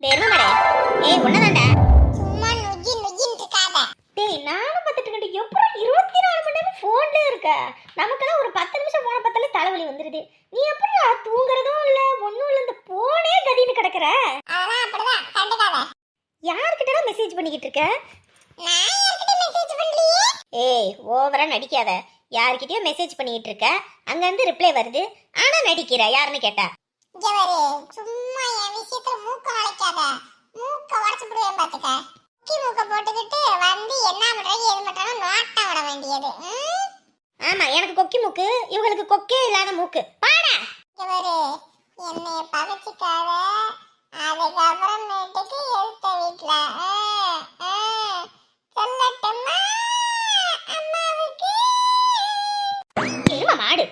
மரே. ஏய் உன்னதாண்டா சும்மா நுஜி நுஜின்னு இருக்காத டேய் நானும் பார்த்துட்டு இருக்கேன் எப்பறம் இருபத்தி நாலு மணி நேரம் ஃபோன்ல இருக்க? நமக்கெல்லாம் ஒரு பத்து நிமிஷம் போன பார்த்தாலே தலைவலி வந்துருது. நீ எப்படி தூங்குறதும் இல்ல ஒன்றும் இல்லை இந்த போனே கதின்னு கிடக்குற? அதெல்லாம் அப்படிதான். கண்டுக்காத. யார்கிட்ட மெசேஜ் பண்ணிக்கிட்டு இருக்க? நான் யார்கிட்ட மெசேஜ் பண்ணலையே? ஏய் ஓவரா நடிக்காத. யார்கிட்டயோ மெசேஜ் பண்ணிக்கிட்டு இருக்க. அங்கேருந்து ரிப்ளை வருது. ஆனா நடிக்கிற யாருன்னு கேட்டா? இங்க பாரு சும்மா என் விஷயத்துல நுழைக்காத மூக்க உடச்சு விடுவேன் பாத்துக்க. குக்கி மூக்க போட்டுக்கிட்டு வந்து என்ன பண்றாங்க எது பண்றாங்க நோட்டா விட வேண்டியது? ஆமா எனக்கு கொக்கி மூக்கு இவங்களுக்கு கொக்கே இல்லாத மூக்கு. பாடா. இங்க பாரு. என்னைய பகைச்சிக்காத அதுக்கப்புறமேட்டுக்கு எழுத்த வீட்டுல. சொல்லட்டுமா? அம்மாவுக்கு? மாடு.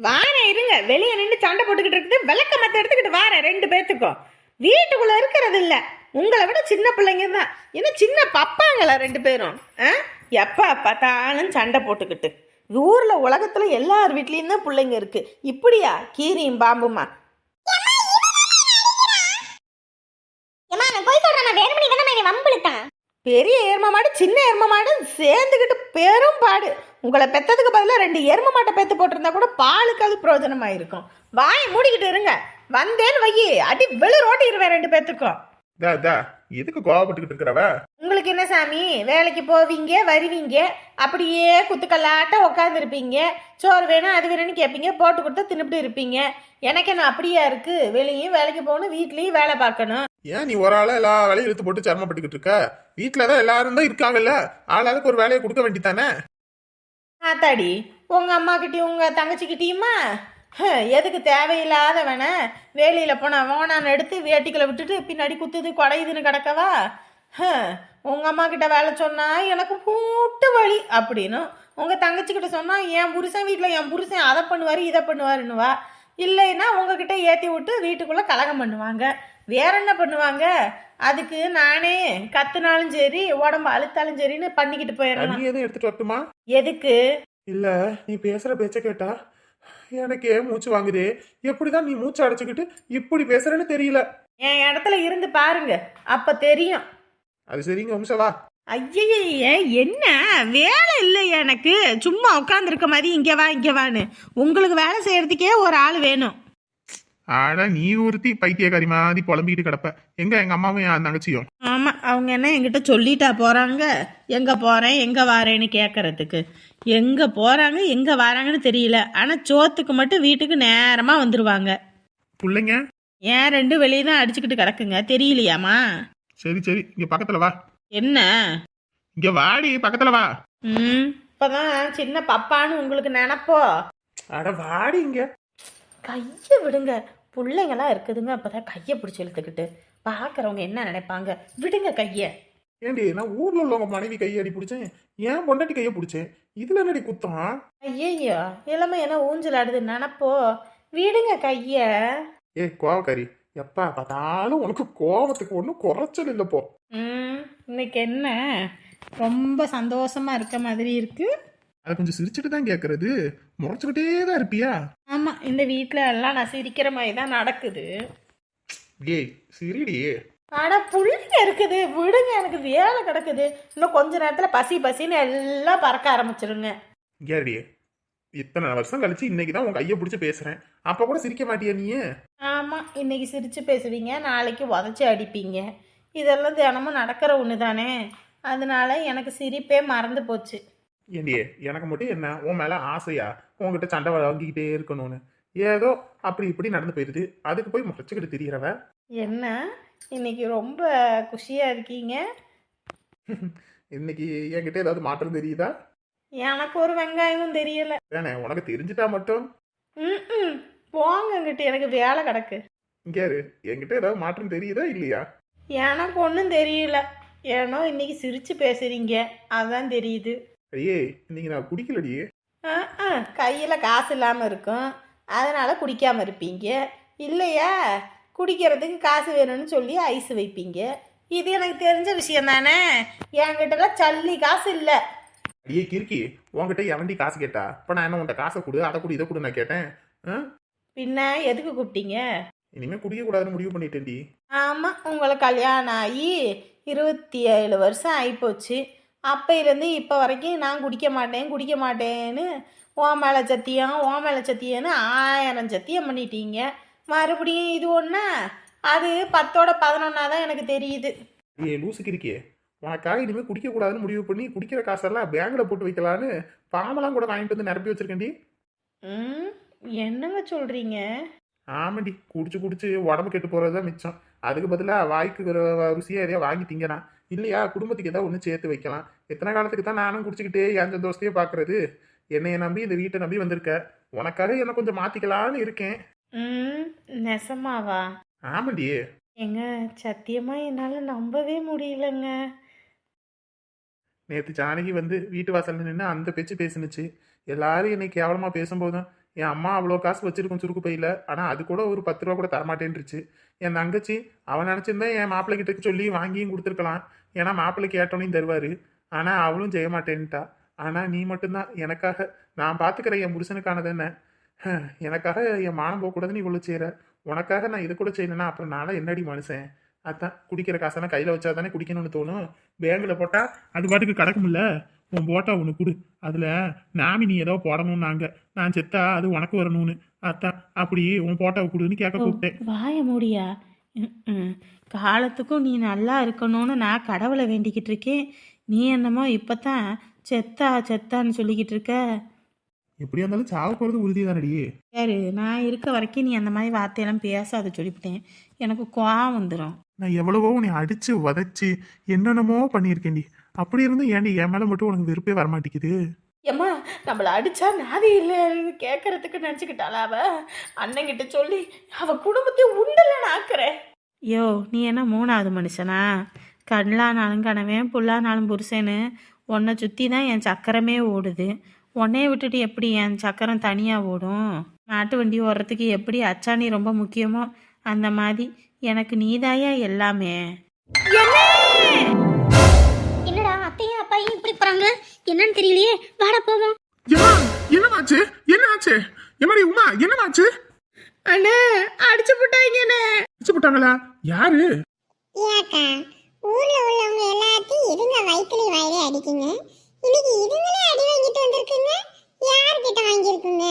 வாரேன் இருங்க வெளியே நின்று சண்டை போட்டுக்கிட்டு இருக்குது. விளக்க மத்த எடுத்துக்கிட்டு வாரேன் ரெண்டு பேர்த்துக்கும் வீட்டுக்குள்ள இருக்கிறது இல்ல. உங்களை விட சின்ன பிள்ளைங்க தான். என்ன சின்ன பப்பாங்களா ரெண்டு பேரும்? ஆ? எப்போ பார்த்தாலும் சண்டை போட்டுக்கிட்டு. ஊர்ல உலகத்துல எல்லார் வீட்லயும் தான் பிள்ளைங்க இருக்கு. இப்படியா? கீரியும் பாம்புமா? பெரிய எரும மாடு சின்ன எரும மாடு சேர்ந்துக்கிட்டு பெரும் பாடு. உங்களை பெத்ததுக்கு பதிலாக ரெண்டு எரும மாட்டை பெத்து போட்டிருந்தா கூட பாலுக்காவது பிரயோஜனமா இருக்கும். வாயை மூடிக்கிட்டு இருங்க. வந்தேன்னு வையி அடி வெளி ரோட்டிடுவேன் ரெண்டு தா எதுக்கு கோவப்பட்டுக்கிட்டு இருக்கிறவ? உங்களுக்கு என்ன சாமி? வேலைக்கு போவீங்க வருவீங்க அப்படியே குத்துக்கல்லாட்ட உட்காந்துருப்பீங்க சோறு வேணும் அது வேணும்னு கேட்பீங்க போட்டு கொடுத்தா தின்னுபிட்டு இருப்பீங்க. எனக்கு என்ன அப்படியா இருக்கு? வெளியும் வேலைக்கு போகணும் வீட்லேயும் வேலை பார்க்கணும். ஏன் நீ ஒரு ஆளா எல்லா வேலையும் இழுத்து போட்டு சிரமப்பட்டுக்கிட்டு இருக்க? வீட்டுல தான் எல்லாரும் தான் இருக்காங்கல்ல. ஆளாளுக்கு ஒரு வேலையை கொடுக்க வேண்டித்தானே ஆத்தாடி உங்க அம்மா கிட்டயும் உங்க தங்கச்சிக்கிட்டயுமா? ஹம், எதுக்கு தேவையில்லாதவன வேலையில போன ஓனான் எடுத்து வேட்டிக்குள்ள விட்டுட்டு பின்னாடி குத்துது குடையுதுன்னு கிடக்கவா? ஹம், உங்க அம்மா கிட்ட வேலை சொன்னா எனக்கு கூட்டு வழி அப்படின்னு உங்க தங்கச்சி கிட்ட சொன்னா என் புருஷன் வீட்டுல என் புருஷன் அதை பண்ணுவாரு இதை பண்ணுவாருன்னுவா. இல்லைன்னா உங்ககிட்ட ஏத்தி விட்டு வீட்டுக்குள்ள கலகம் பண்ணுவாங்க. வேற என்ன பண்ணுவாங்க? அதுக்கு நானே கத்துனாலும் சரி உடம்பு அழுத்தாலும் சரின்னு பண்ணிக்கிட்டு போயிடலாம். தண்ணி எதுவும் எடுத்துட்டு வரட்டுமா? எதுக்கு? இல்ல நீ பேசுற பேச்ச கேட்டா எனக்கே மூச்சு வாங்குதே. எப்படிதான் நீ மூச்சு அடைச்சுக்கிட்டு இப்படி பேசுறேன்னு தெரியல. என் இடத்துல இருந்து பாருங்க அப்ப தெரியும். அது சரிங்க வம்சவா ஐயய்ய என்ன? வேலை இல்லை எனக்கு. சும்மா உட்காந்துருக்க மாதிரி இங்கே வா இங்கே வான்னு. உங்களுக்கு வேலை செய்யறதுக்கே ஒரு ஆள் வேணும். ஆனா நீ ஒருத்தி பைத்தியக்காரி மாதிரி புலம்பிக்கிட்டு கிடப்ப. எங்க எங்க அம்மாவும் என் தங்கச்சியும்? ஆமாம் அவங்க என்ன என்கிட்ட சொல்லிட்டா போகிறாங்க எங்கே போகிறேன் எங்கே வாரேன்னு கேட்கறதுக்கு எங்கே போகிறாங்க எங்கே வராங்கன்னு தெரியல. ஆனால் சோத்துக்கு மட்டும் வீட்டுக்கு நேரமாக வந்துடுவாங்க பிள்ளைங்க? ஏன் ரெண்டு வெளியே தான் அடிச்சுக்கிட்டு கிடக்குங்க. தெரியலையாம்மா? சரி சரி. இங்க பக்கத்துல வா. என்ன? இங்க வாடி பக்கத்துல வா. ம் இப்போதான் சின்ன பப்பான்னு உங்களுக்கு நினப்போ? அட வாடி இங்க. கையை விடுங்க. பிள்ளைங்களாம் இருக்குதுங்க. அப்பதான் கையை பிடிச்சி இழுத்துக்கிட்டு பார்க்குறவங்க என்ன நினைப்பாங்க? விடுங்க கையை. ஏண்டி நான் ஊர்ல உள்ளவங்க மனைவி கையடி பிடிச்சேன். ஏன் பொண்டாட்டி கையை பிடிச்சேன். இதுல என்னடி குத்தம்? ஐயையோ இளமை என்ன ஊஞ்சல் ஆடுது நினப்போ. விடுங்க கையை. ஏ கோவக்காரி எப்பா பார்த்தாலும் உனக்கு கோவத்துக்கு ஒன்றும் குறைச்சல் இல்லை போ. ம் இன்னைக்கு என்ன? ரொம்ப சந்தோஷமா இருக்க மாதிரி இருக்கு. அதை கொஞ்சம் சிரிச்சுட்டு தான் கேட்கறது முறைச்சுக்கிட்டே தான் இருப்பியா? ஆமாம் இந்த வீட்டில் எல்லாம் நான் சிரிக்கிற மாதிரி தான் நடக்குது. ஏய் சிரிடி. ஆனா புள்ளைங்க இருக்குது. விடுங்க எனக்கு வேலை கிடக்குது. இன்னும் கொஞ்ச நேரத்தில் பசி பசின்னு எல்லாம் பறக்க ஆரம்பிச்சிருங்க. ஏடி இத்தனை வருஷம் கழிச்சு இன்னைக்கு தான் உன் கையை பிடிச்சி பேசுறேன். அப்ப கூட சிரிக்க மாட்டியா நீ? ஆமாம் இன்னைக்கு சிரித்து பேசுவீங்க நாளைக்கு உதச்சி அடிப்பீங்க. இதெல்லாம் தினமும் நடக்கிற ஒன்று தானே அதனால எனக்கு சிரிப்பே மறந்து போச்சு. ஏண்டி எனக்கு மட்டும் என்ன? உன் மேல ஆசையா? உன்கிட்ட சண்டை வாங்கிக்கிட்டே இருக்கணும்னு. ஏதோ அப்படி இப்படி நடந்து போயிருது அதுக்கு போய் முறைச்சுக்கிட்டு தெரியறவ? என்ன? இன்னைக்கு ரொம்ப குஷியாக இருக்கீங்க. இன்னைக்கு என்கிட்ட ஏதாவது மாற்றம் தெரியுதா? எனக்கு ஒரு வெங்காயமும் தெரியல. வேணே உனக்கு தெரிஞ்சிட்டா மட்டும்? ம் போங்கங்கிட்ட எனக்கு வேலை கிடக்கு. இங்க யாரு என்கிட்ட ஏதாவது மாற்றம் தெரியுதா இல்லையா? எனக்கு ஒன்றும் தெரியல. ஏனோ இன்னைக்கு சிரித்து பேசுறீங்க. அதான் தெரியுது. ஐயே இன்னைக்கு நான் குடிக்கலடி கையில் காசு இல்லாமல் இருக்கும். அதனால் குடிக்காமல் இருப்பீங்க. இல்லையா? குடிக்கிறதுக்கு காசு வேணும்னு சொல்லி ஐஸ் வைப்பீங்க. இது எனக்கு தெரிஞ்ச விஷயம் தானே? என்கிட்டலாம் சல்லி காசு இல்லை. ஐயே கிறுக்கி உன்கிட்ட எவன்டி காசு கேட்டா? இப்ப நான் என்ன உன்கிட்ட காசை கொடு அதை கொடு இதை கொடு நான் கேட்டேன்? பின்ன எதுக்கு கூப்பிட்டீங்க? இனிமே குடிக்க கூடாதுன்னு முடிவு பண்ணிட்டேன்டி. ஆமாம் உங்களுக்கு கல்யாணம் ஆகி இருபத்தி ஏழு வருஷம் ஆகிப்போச்சு அப்போலேருந்து இப்போ வரைக்கும் நான் குடிக்க மாட்டேன் குடிக்க மாட்டேன்னு ஓ மேலே சத்தியம் ஓ மேலே சத்தியம்னு ஆயிரம் சத்தியம் பண்ணிட்டீங்க. மறுபடியும் இது ஒன்றா அது பத்தோட பதினொன்னா தான் எனக்கு தெரியுது. ஏ லூசுக்கு இருக்கே உனக்காக இனிமே குடிக்க கூடாதுன்னு முடிவு பண்ணி குடிக்கிற காசெல்லாம் பேங்க்ல போட்டு வைக்கலான்னு பாமெல்லாம் கூட வாங்கிட்டு வந்து நிரப்பி வச்சிருக்கேன்டி. ம் என்னங்க சொல்கிறீங்க ஆமாண்டி குடிச்சு குடிச்சு உடம்பு கெட்டு போறது தான் மிச்சம். அதுக்கு பதிலாக வாய்க்கு ரு- ருசியா எதையா வாங்கி திங்கலாம் இல்லையா? குடும்பத்துக்கு ஏதாவது ஒன்று சேர்த்து வைக்கலாம். எத்தனை காலத்துக்கு தான் நானும் குடிச்சுக்கிட்டே என் சந்தோஷத்தையே பார்க்கறது என்னைய நம்பி இந்த வீட்டை நம்பி வந்திருக்க. உனக்காக என்ன கொஞ்சம் மாத்திக்கலான்னு இருக்கேன். ம் நெசமாவா? ஆமாண்டி. ஏங்க சத்தியமாக என்னால் நம்பவே முடியலங்க. நேற்று ஜானகி வந்து வீட்டு வாசல்ல நின்று அந்த பேச்சு பேசுனுச்சு. எல்லாரும் என்னை கேவலமா பேசும்போதும் என் அம்மா அவ்வளோ காசு வச்சிருக்கும் சுருக்கு பையில ஆனால் அது கூட ஒரு பத்து ரூபா கூட தரமாட்டேன்ருச்சு. என் தங்கச்சி அவன் நினச்சிருந்தா என் மாப்பிள்ளைகிட்ட சொல்லி வாங்கியும் கொடுத்துருக்கலாம். ஏன்னா மாப்பிள்ளை கேட்டோனையும் தருவாரு. ஆனால் அவளும் செய்ய மாட்டேன்ட்டா. ஆனால் நீ மட்டும்தான். எனக்காக நான் பார்த்துக்கிறேன் என் புருஷனுக்கானது என்ன? எனக்காக என் மானம் போகக்கூடாதுன்னு இவ்வளோ செய்கிற உனக்காக நான் இது கூட செய்யணும்னா அப்புறம் நானும் என்னடி மனுஷன்? அதான் குடிக்கிற காசெல்லாம் கையில் வச்சா தானே குடிக்கணும்னு தோணும். பேங்கில் போட்டால் அது பாட்டுக்கு கிடக்கும்ல. உன் போட்டா ஒன்று கொடு. அதில் நாமினி ஏதோ போடணும்னாங்க. நான் செத்தா அது உனக்கு வரணும்னு. அதான் அப்படி உன் போட்டாவை கொடுன்னு கேட்க கூப்பிட்டேன். வாய மூடியா. காலத்துக்கும் நீ நல்லா இருக்கணும்னு நான் கடவுளை வேண்டிக்கிட்டு இருக்கேன். நீ என்னமோ இப்போ தான் செத்தா செத்தான்னு சொல்லிக்கிட்டு இருக்க. எப்படியா இருந்தாலும் சாவ போகிறது உறுதி தானடி யாரு நான் இருக்க வரைக்கும் நீ அந்த மாதிரி வார்த்தையெல்லாம் பேசாத சொல்லிவிட்டேன். எனக்கு கோவம் வந்துடும் நான் எவ்வளவோ உன்னை அடிச்சு உதைச்சு என்னென்னமோ பண்ணியிருக்கேன்டி. அப்படி இருந்து ஏன்டி என் மேலே மட்டும் உனக்கு விருப்பே வரமாட்டேங்குது? ஏம்மா நம்மளை அடிச்சா நாதி இல்லைன்னு கேட்கறதுக்கு நினச்சிக்கிட்டாளா அவ? அண்ணங்கிட்ட சொல்லி அவ குடும்பத்தை உண்டலன்னு ஆக்குறேன். யோ நீ என்ன மூணாவது மனுஷனா? கண்ணானாலும் கனவேன் புல்லானாலும் புருஷன்னு உன்னை சுற்றி தான் என் சக்கரமே ஓடுது. உன்னைய விட்டுட்டு எப்படி என் சக்கரம் தனியாக ஓடும்? மாட்டு வண்டி ஓடுறதுக்கு எப்படி அச்சாணி ரொம்ப முக்கியமோ அந்த மாதிரி எனக்கு நீதாயா எல்லாமே? அப்பாயும் இப்படி போறாங்க? என்னன்னு தெரியலையே. வாடா போவோம். என்னமாச்சு? என்னாச்சு? எம்மாடி உமா என்னமாச்சு? அண்ணே அடிச்சு போட்டாங்கண்ணே அடிச்சு போட்டாங்களா? யாரு? ஏக்கா ஊர்ல உள்ளவங்க எல்லாத்தையும் இதுங்க வயிற்றுல வயிறே அடிக்குங்க. இன்னைக்கு இதுங்களே அடி வாங்கிட்டு வந்திருக்குங்க. யார்கிட்ட வாங்கியிருக்குங்க?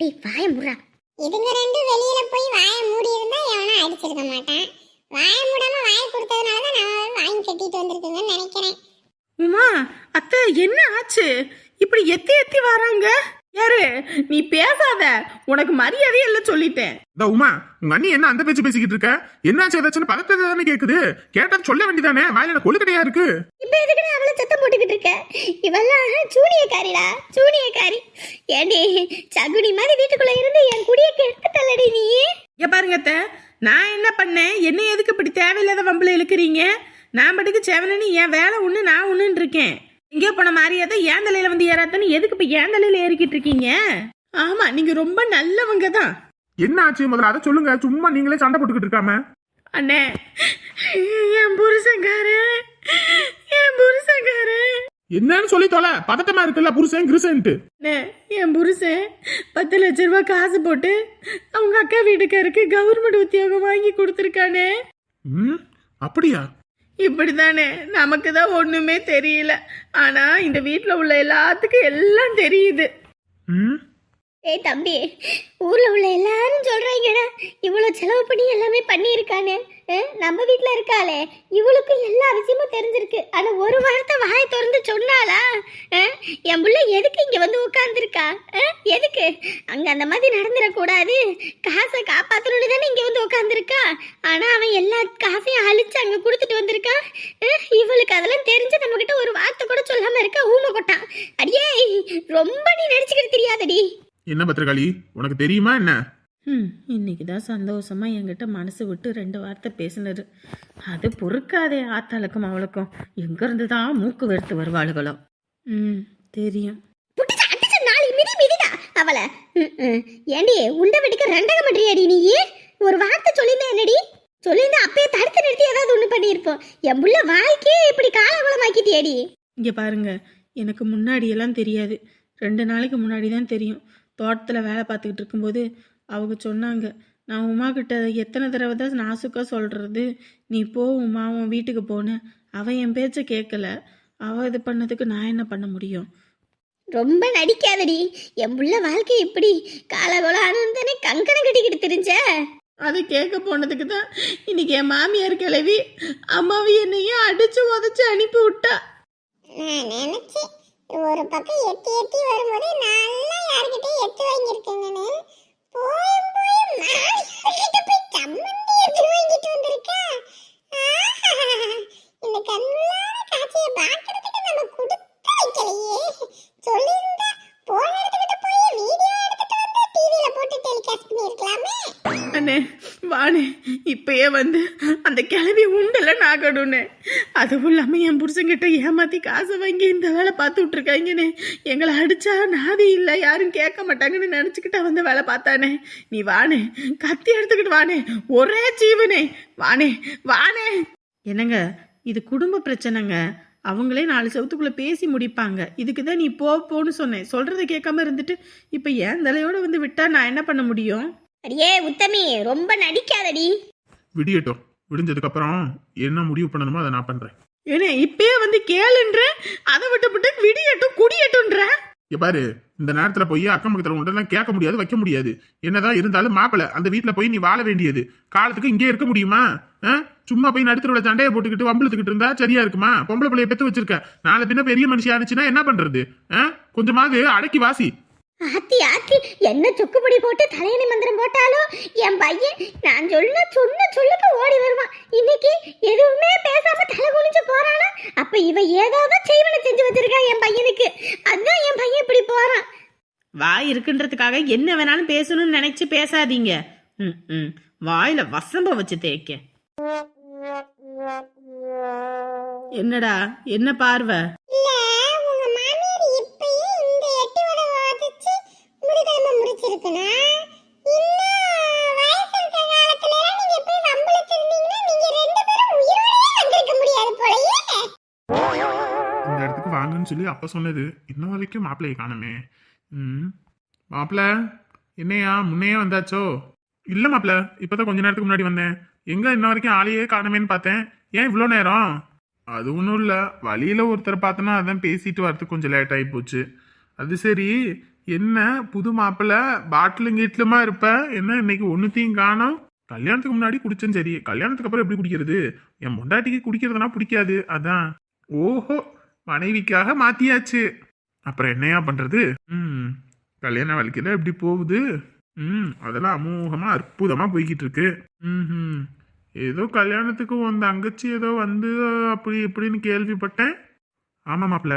டேய் வாய முறா இதுங்க ரெண்டு வெளியில போய் வாயை மூடி இருந்தா எவனும் அடிச்சிருக்க மாட்டான். வாயை மூடாம வாயை கொடுத்ததுனால தான் நான் வாங்கி கட்டிட்டு வந்திருக்குங்கன்னு நினைக்கிறேன். உமா அத்தை என்ன ஆச்சு? இப்படி எத்தி எத்தி வராங்க? யாரு? நீ பேசாத. உனக்கு மரியாதையே இல்லை சொல்லிட்டேன். இந்த உமா உங்க அண்ணி என்ன அந்த பேச்சு பேசிக்கிட்டு இருக்க? என்னாச்சு ஏதாச்சும் பதத்தை தானே கேக்குது? கேட்டா சொல்ல வேண்டியதானே? வாயில கொழுக்கட்டையா இருக்கு? இப்ப எதுக்குடா அவளை சத்தம் போட்டுக்கிட்டு இருக்க? இவெல்லாம் சூனியக்காரிடா சூனியக்காரி. ஏண்டி சகுனி மாதிரி வீட்டுக்குள்ள இருந்து என் குடியை கெடுத்துட்டல்லடி நீ? இங்க பாருங்க அத்தை நான் என்ன பண்ணேன்? என்ன எதுக்கு இப்படி தேவையில்லாத வம்பல இழுக்கிறீங்க? நான் பாட்டுக்கு செவனன்னு என் வேலை ஒன்று நான் ஒன்றுன்னு இருக்கேன். எங்கேயோ போன மாதிரியாத ஏன் தலையில வந்து ஏறாத்தன்னு எதுக்கு இப்போ ஏன் தலையில ஏறிக்கிட்டு இருக்கீங்க? ஆமா நீங்க ரொம்ப நல்லவங்க தான். என்ன ஆச்சு? முதல்ல அதை சொல்லுங்க. சும்மா நீங்களே சண்டை போட்டுக்கிட்டு இருக்காம. அண்ணே என் புருஷங்காரு என் புருஷங்காரு என்னன்னு சொல்லி தொலை. பதட்டமா இருக்குல்ல புருஷன் கிருஷன்ட்டு அண்ணே என் புருஷன் பத்து லட்ச ரூபாய் காசு போட்டு அவங்க அக்கா வீட்டுக்காருக்கு கவர்மெண்ட் உத்தியோகம் வாங்கி கொடுத்துருக்கானே. ம் அப்படியா? இப்படி தானே நமக்கு தான் ஒன்றுமே தெரியல. ஆனால் இந்த வீட்டில் உள்ள எல்லாத்துக்கும் எல்லாம் தெரியுது. ம்? ஏய் தம்பி ஊர்ல உள்ள எல்லாரும் சொல்றாங்கடா. இவ்வளவு செலவு பண்ணி எல்லாமே பண்ணியிருக்கானே. நம்ம வீட்டுல இருக்காளே. இவளுக்கு எல்லா விஷயமும் தெரிஞ்சிருக்கு. ஆனா ஒரு வார்த்தை வாயை திறந்து சொன்னாளா? என் புள்ள எதுக்கு இங்க வந்து உட்கார்ந்துருக்கா? எதுக்கு? அங்க அந்த மாதிரி நடந்துடக்கூடாது. காசை காப்பாத்தணும்னு தானே இங்க வந்து உட்கார்ந்துருக்கா? ஆனா அவன் எல்லா காசையும் அழிச்சு அங்க கொடுத்துட்டு வந்திருக்கான் இவளுக்கு அதெல்லாம் தெரிஞ்சு நம்ம கிட்ட ஒரு வார்த்தை கூட சொல்லாம இருக்கா ஊமை கொட்டான். அடியே ரொம்ப நீ நடிச்சுக்கிட்டு தெரியாதடி. என்ன பத்திரகாளி உனக்கு தெரியுமா என்ன? ம் இன்னைக்கு தான் சந்தோஷமா என்கிட்ட மனசு விட்டு ரெண்டு வார்த்தை பேசினது. அது பொறுக்காதே ஆத்தாளுக்கும் அவளுக்கும். எங்கேருந்து தான் மூக்கு வெறுத்து வருவாளுகளோ. ம் தெரியும். புடிச்சு அடிச்சு நாலு மிதி மிதிடா அவளை. ஏண்டி உண்டை வெடிக்க ரெண்டகம் பண்றியாடி நீ? ஒரு வார்த்தை சொல்லியிருந்தா என்னடி? சொல்லியிருந்தா அப்பயே தடுத்து நிறுத்தி ஏதாவது ஒண்ணு பண்ணியிருப்போம். என் புள்ள வாழ்க்கையே இப்படி காலகுலமாக்கிட்டியாடி இங்கே பாருங்க எனக்கு முன்னாடியெல்லாம் தெரியாது. ரெண்டு நாளைக்கு முன்னாடி தான் தெரியும். தோட்டத்தில் வேலை பார்த்துக்கிட்டு இருக்கும்போது அவங்க சொன்னாங்க நான் உமா கிட்ட எத்தனை தடவை தான் நாசுக்கா சொல்கிறது நீ போ உமா உன் வீட்டுக்கு போனேன். அவன் என் பேச்சை கேட்கல அவள் இது பண்ணதுக்கு நான் என்ன பண்ண முடியும்? ரொம்ப நடிக்காதடி. என் புள்ள வாழ்க்கை இப்படி காலகோலம் ஆனந்தானே கங்கணம் கட்டிக்கிட்டு தெரிஞ்ச? அதை கேட்க போனதுக்கு தான் இன்னைக்கு என் மாமியார் கிளவி அம்மாவை என்னையும் அடிச்சு உதச்சு அனுப்பி விட்டா. நான் நினைச்சேன். ஒரு பக்கம் எட்டி எட்டி வரும்போது நல்லா யாருக்கிட்டே எட்டு வாங்கியிருக்கேங்கன்னு போய் போய் போய் சம்மந்தி எட்டு வாங்கிட்டு வந்திருக்கா. இந்த கண்ணுள்ளான காட்சியை பார்க்கறதுக்கு நம்ம கொடுத்து வைக்கலையே. சொல்லியிருந்தா போன இடத்துக்கிட்ட போய் வீடியோ எடுத்துட்டு வந்து டிவியில போட்டு டெலிகாஸ்ட் பண்ணியிருக்கலாமே. அண்ணே வாணே இப்பயே வந்து அந்த கிளவி உண்டல நாகணும்னே. அதுவும் இல்லாமல் என் புருஷன்கிட்ட ஏமாத்தி காசை வாங்கி இந்த வேலை பார்த்து விட்ருக்காங்கண்ணே எங்களை அடிச்சா நாதி இல்லை யாரும் கேட்க மாட்டாங்கன்னு நினச்சிக்கிட்ட வந்து வேலை பார்த்தானே. நீ வாணே கத்தி எடுத்துக்கிட்டு வாணே ஒரே ஜீவனே. வாணே வாணே என்னங்க இது குடும்ப பிரச்சனைங்க. அவங்களே நாலு செவத்துக்குள்ள பேசி முடிப்பாங்க. இதுக்கு தான் நீ போ போன்னு சொன்னேன். சொல்றதை கேட்காம இருந்துட்டு இப்போ ஏன் தலையோட வந்து விட்டா நான் என்ன பண்ண முடியும்? அடியே உத்தமி ரொம்ப நடிக்காதடி. விடியட்டும். விடிஞ்சதுக்கு அப்புறம் என்ன முடிவு பண்ணணுமோ அதை நான் பண்றேன். ஏனே இப்பயே வந்து கேளுன்ற அதை விட்டு விட்டு விடியட்டும் குடியட்டும்ன்ற. இங்க பாரு இந்த நேரத்துல போய் அக்கம் பக்கத்துல ஒன்றெல்லாம் கேட்க முடியாது வைக்க முடியாது. என்னதான் இருந்தாலும் மாப்பிள அந்த வீட்ல போய் நீ வாழ வேண்டியது. காலத்துக்கு இங்கே இருக்க முடியுமா? சும்மா போய் நடுத்தரோட சண்டையை போட்டுக்கிட்டு வம்பளுத்துக்கிட்டு இருந்தா சரியா இருக்குமா? பொம்பளை பிள்ளைய பெத்து வச்சிருக்க. நாளை பின்ன பெரிய மனுஷி ஆனிச்சுன்னா என்ன பண்றது? கொஞ்சமாவது அடக்கி வாசி. ஆத்தி ஆத்தி என்ன சுக்குப்படி போட்டு தலையணி மந்திரம் போட்டாலும் என் பையன் நான் சொல்ல சொன்ன சொல்லுக்கு ஓடி வருவான். இன்னைக்கு எதுவுமே பேசாம தலை குனிஞ்சு போறானா? அப்ப இவ ஏதாவது செய்வனை செஞ்சு வச்சிருக்கா என் பையனுக்கு. அதான் என் பையன் இப்படி போறான். வாய் இருக்குன்றதுக்காக என்ன வேணாலும் பேசணும்னு நினைச்சு பேசாதீங்க. ம் ம். வாயில வசம்ப வச்சு தேய்க்க. என்னடா என்ன பார்வை? சொல்லி அப்போ சொன்னது. இன்ன வரைக்கும் மாப்பிள்ளையை காணுமே. ம். மாப்பிள்ள என்னையா? முன்னையே வந்தாச்சோ? இல்லை மாப்பிள்ள இப்பதான் கொஞ்ச நேரத்துக்கு முன்னாடி வந்தேன். எங்கே இன்ன வரைக்கும் ஆளையே காணுமேன்னு பார்த்தேன். ஏன் இவ்வளோ நேரம்? அது ஒன்றும் இல்லை. வழியில் ஒருத்தரை பார்த்தோன்னா அதான் பேசிட்டு வரதுக்கு கொஞ்சம் லேட் ஆகி போச்சு. அது சரி. என்ன புது மாப்பிள்ள? பாட்டிலும் கீட்டிலுமா இருப்ப? என்ன இன்னைக்கு ஒன்றுத்தையும் காணும்? கல்யாணத்துக்கு முன்னாடி குடிச்சேன் சரி. கல்யாணத்துக்கு அப்புறம் எப்படி குடிக்கிறது? என் பொண்டாட்டிக்கு குடிக்கிறதுனா பிடிக்காது. அதான். ஓஹோ. மனைவிக்காக மாத்தியாச்சு. அப்புறம் என்னையா பண்றது? ம் கல்யாண வாழ்க்கையில எப்படி போகுது. ம் அதெல்லாம் அமோகமா அற்புதமா போய்கிட்டு இருக்கு ம் ஏதோ கல்யாணத்துக்கு உன் தங்கச்சி ஏதோ வந்து அப்படி இப்படின்னு கேள்விப்பட்டேன். ஆமா மாப்பிள்ள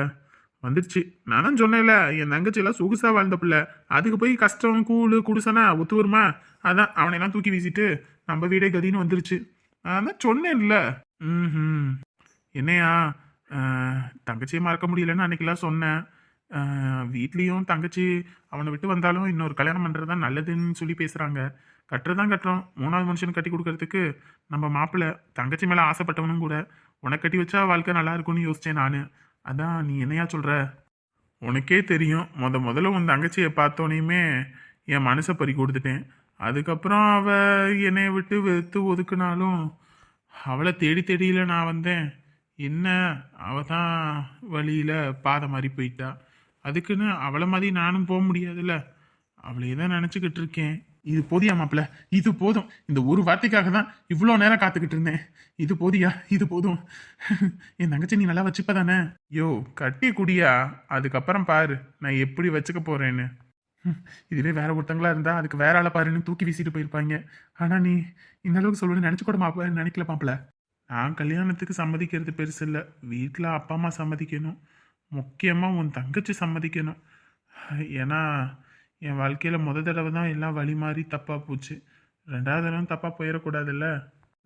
வந்துடுச்சு. நானும் சொன்னேன்ல என் தங்கச்சி எல்லாம் சொகுசா வாழ்ந்த பிள்ளை. அதுக்கு போய் கஷ்டம் கூழு குடிசனா ஒத்து வருமா? அதான் அவனையெல்லாம் தூக்கி வீசிட்டு நம்ம வீடே கதின்னு வந்துருச்சு. நான் தான் சொன்னேன்ல. ம் என்னையா தங்கச்சியை மறக்க முடியலன்னு அன்னைக்கெல்லாம் சொன்னேன். வீட்லேயும் தங்கச்சி அவனை விட்டு வந்தாலும் இன்னொரு கல்யாணம் பண்ணுறது தான் நல்லதுன்னு சொல்லி பேசுகிறாங்க கட்டுறதான் கட்டுறோம். மூணாவது மனுஷனுக்கு கட்டி கொடுக்கறதுக்கு நம்ம மாப்பிள்ளை தங்கச்சி மேலே ஆசைப்பட்டவனும் கூட உனக்கு கட்டி வச்சா வாழ்க்கை நல்லா இருக்கும்னு யோசித்தேன் நான். அதான் நீ என்னையா சொல்கிற உனக்கே தெரியும். முத முதல்ல உன் தங்கச்சியை பார்த்தோனையுமே என் மனசை பறி கொடுத்துட்டேன். அதுக்கப்புறம் அவள் என்னை விட்டு வெறுத்து ஒதுக்குனாலும் அவளை தேடி தேடியில நான் வந்தேன். என்ன? அவ தான் வழியில் பாதை மாதிரி போயிட்டா. அதுக்குன்னு அவளை மாதிரி நானும் போக முடியாதுல்ல. அவளையே தான் நினச்சிக்கிட்டு இருக்கேன். இது போதியா மாப்பிள்ள? இது போதும். இந்த ஒரு வார்த்தைக்காக தான் இவ்வளோ நேரம் காத்துக்கிட்டு இருந்தேன். இது போதியா? இது போதும். என் தங்கச்சி நீ நல்லா வச்சுப்ப தானே? யோ கட்டி குடியா? அதுக்கப்புறம் பாரு. நான் எப்படி வச்சுக்க போறேன்னு. இதுவே வேற ஒருத்தங்களா இருந்தா அதுக்கு வேற ஆளை பாருன்னு தூக்கி வீசிட்டு போயிருப்பாங்க. ஆனா நீ இந்த அளவுக்கு சொல்லுன்னு நினைச்சு கூட மாப்பிள்ள நினைக்கல மாப்பிள்ள. நான் கல்யாணத்துக்கு சம்மதிக்கிறது பெருசு இல்லை. வீட்டில் அப்பா அம்மா சம்மதிக்கணும். முக்கியமாக உன் தங்கச்சி சம்மதிக்கணும். ஏன்னா என் வாழ்க்கையில் முத தடவை தான் எல்லாம் வழி மாறி தப்பாக போச்சு. ரெண்டாவது தடவை தப்பாக போயிடக்கூடாதுல்ல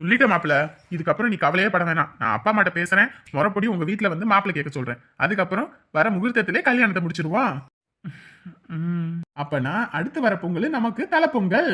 சொல்லிட்ட மாப்பிள்ள இதுக்கப்புறம் நீ கவலையே பட வேணாம். நான் அப்பா அம்மாட்ட பேசுகிறேன் முறப்படி உங்கள் வீட்டில் வந்து மாப்பிள்ளை கேட்க சொல்கிறேன் அதுக்கப்புறம் வர முகூர்த்தத்திலே கல்யாணத்தை முடிச்சிருவோம். ம், அப்பனா அடுத்து வர பொங்கல் நமக்கு தலை பொங்கல்